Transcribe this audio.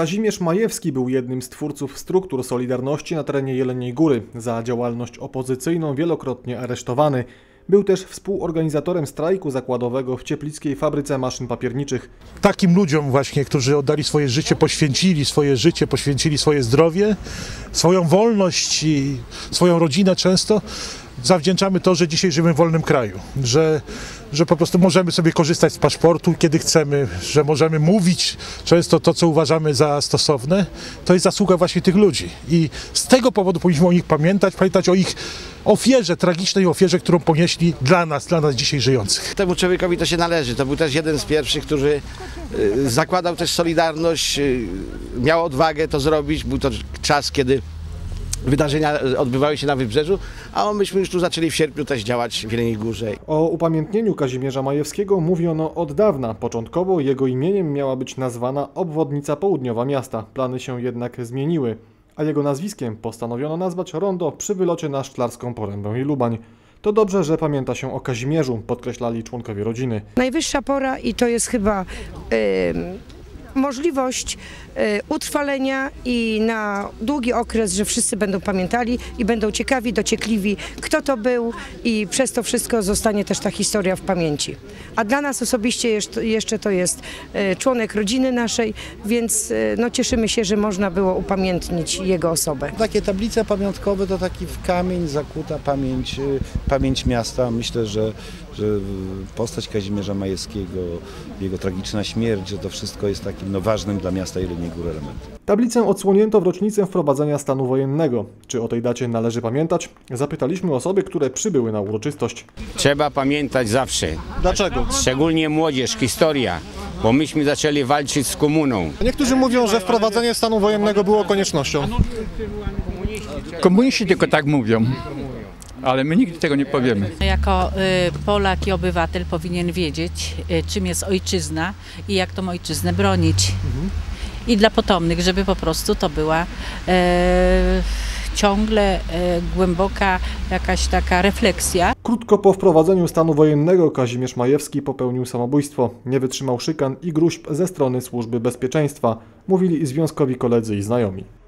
Kazimierz Majewski był jednym z twórców struktur Solidarności na terenie Jeleniej Góry. Za działalność opozycyjną wielokrotnie aresztowany. Był też współorganizatorem strajku zakładowego w Cieplickiej Fabryce Maszyn Papierniczych. takim ludziom właśnie, którzy oddali swoje życie, poświęcili swoje życie, poświęcili swoje zdrowie, swoją wolność i swoją rodzinę często, zawdzięczamy to, że dzisiaj żyjemy w wolnym kraju, że, że po prostu możemy sobie korzystać z paszportu, kiedy chcemy, że możemy mówić często to, co uważamy za stosowne, to jest zasługa właśnie tych ludzi. I z tego powodu powinniśmy o nich pamiętać, pamiętać o ich ofierze, tragicznej ofierze, którą ponieśli dla nas, dla nas dzisiaj żyjących. Temu człowiekowi to się należy. To był też jeden z pierwszych, który y, zakładał też Solidarność, y, miał odwagę to zrobić. Był to czas, kiedy wydarzenia odbywały się na Wybrzeżu, a myśmy już tu zaczęli w sierpniu też działać w Jeleniej Górze. O upamiętnieniu Kazimierza Majewskiego mówiono od dawna. Początkowo jego imieniem miała być nazwana obwodnica południowa miasta. Plany się jednak zmieniły, a jego nazwiskiem postanowiono nazwać rondo przy wylocie na Szklarską Porębę i Lubań. To dobrze, że pamięta się o Kazimierzu, podkreślali członkowie rodziny. Najwyższa pora i to jest chyba możliwość e, utrwalenia i na długi okres, że wszyscy będą pamiętali i będą ciekawi, dociekliwi, kto to był i przez to wszystko zostanie też ta historia w pamięci. A dla nas osobiście jeszcze, to jest e, członek rodziny naszej, więc e, no, cieszymy się, że można było upamiętnić jego osobę. Takie tablice pamiątkowe to taki w kamień zakuta pamięć, y, pamięć miasta. Myślę, że, że postać Kazimierza Majewskiego, jego tragiczna śmierć, że to wszystko jest takim no, ważnym dla miasta Jeleniej Góry elementem. Tablicę odsłonięto w rocznicę wprowadzenia stanu wojennego. Czy o tej dacie należy pamiętać? Zapytaliśmy osoby, które przybyły na uroczystość. Trzeba pamiętać zawsze, Dlaczego? szczególnie młodzież, historia, bo myśmy zaczęli walczyć z komuną. Niektórzy mówią, że wprowadzenie stanu wojennego było koniecznością. Komuniści tylko tak mówią, ale my nigdy tego nie powiemy. Jako y, Polak i obywatel powinien wiedzieć, y, czym jest ojczyzna i jak tą ojczyznę bronić. I dla potomnych, żeby po prostu to była e, ciągle e, głęboka jakaś taka refleksja. Krótko po wprowadzeniu stanu wojennego Kazimierz Majewski popełnił samobójstwo. Nie wytrzymał szykan i gruźb ze strony służby bezpieczeństwa, mówili związkowi koledzy i znajomi.